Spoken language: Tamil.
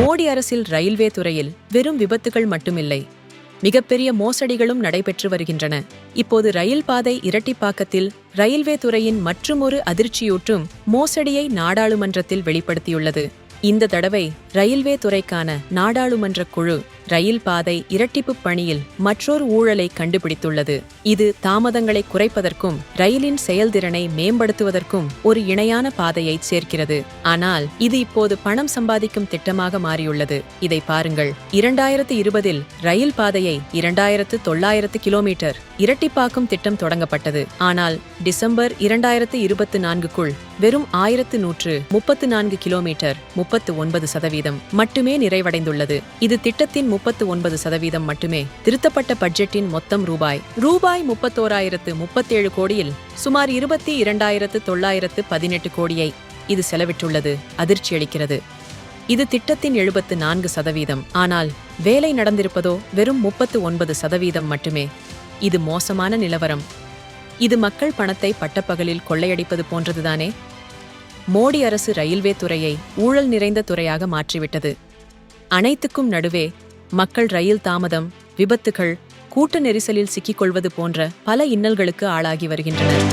மோடி அரசில் ரயில்வே துறையில் வெறும் விபத்துகள் மட்டுமில்லை. மிகப்பெரிய மோசடிகளும் நடைபெற்று வருகின்றன. இப்போது ரயில் பாதை இரட்டிப்பாக்கத்தில் ரயில்வே துறையின் மற்றுமொரு அதிர்ச்சியூட்டும் மோசடியை நாடாளுமன்றத்தில் வெளிப்படுத்தியுள்ளது. இந்த தடவை ரயில்வே துறைக்கான நாடாளுமன்ற குழு ரயில் பாதை இரட்டிப்பு பணியில் மற்றொரு ஊழலை கண்டுபிடித்துள்ளது. இது தாமதங்களை குறைப்பதற்கும் ரயிலின் செயல்திறனை மேம்படுத்துவதற்கும் ஒரு இணையான பாதையை சேர்க்கிறது. ஆனால் இது இப்போது பணம் சம்பாதிக்கும் திட்டமாக மாறியுள்ளது. இதை பாருங்கள். இரண்டாயிரத்து இருபதில் ரயில் பாதையை இரண்டாயிரத்து தொள்ளாயிரத்து கிலோமீட்டர் இரட்டிப்பாக்கும் திட்டம் தொடங்கப்பட்டது. ஆனால் டிசம்பர் இரண்டாயிரத்து இருபத்து நான்குக்குள் வெறும் ஆயிரத்து நூற்று முப்பத்து நான்கு கிலோமீட்டர் முப்பத்து ஒன்பது சதவீதம் மட்டுமே நிறைவடைந்துள்ளது. இது திட்டத்தின் முப்பத்து ஒன்பது சதவீதம் மட்டுமே திருத்தப்பட்ட பட்ஜெட்டின் மொத்தம் ரூபாய் ரூபாய் முப்பத்தோராயிரத்து முப்பத்தேழு கோடியில் சுமார் இருபத்தி இரண்டாயிரத்து தொள்ளாயிரத்து பதினெட்டு கோடியை இது செலவிட்டுள்ளது. அதிர்ச்சியளிக்கிறது இது திட்டத்தின் எழுபத்து நான்கு சதவீதம். ஆனால் வேலை நடந்திருப்பதோ வெறும் முப்பத்து ஒன்பது சதவீதம் மட்டுமே. இது மோசமான நிலவரம். இது மக்கள் பணத்தை பட்டப்பகலில் கொள்ளையடிப்பது போன்றதுதானே? மோடி அரசு ரயில்வே துறையை ஊழல் நிறைந்த துறையாக மாற்றிவிட்டது. அனைத்துக்கும் நடுவே மக்கள் ரயில் தாமதம் விபத்துகள் கூட்ட நெரிசலில் சிக்கிக்கொள்வது போன்ற பல இன்னல்களுக்கு ஆளாகி வருகின்றனர்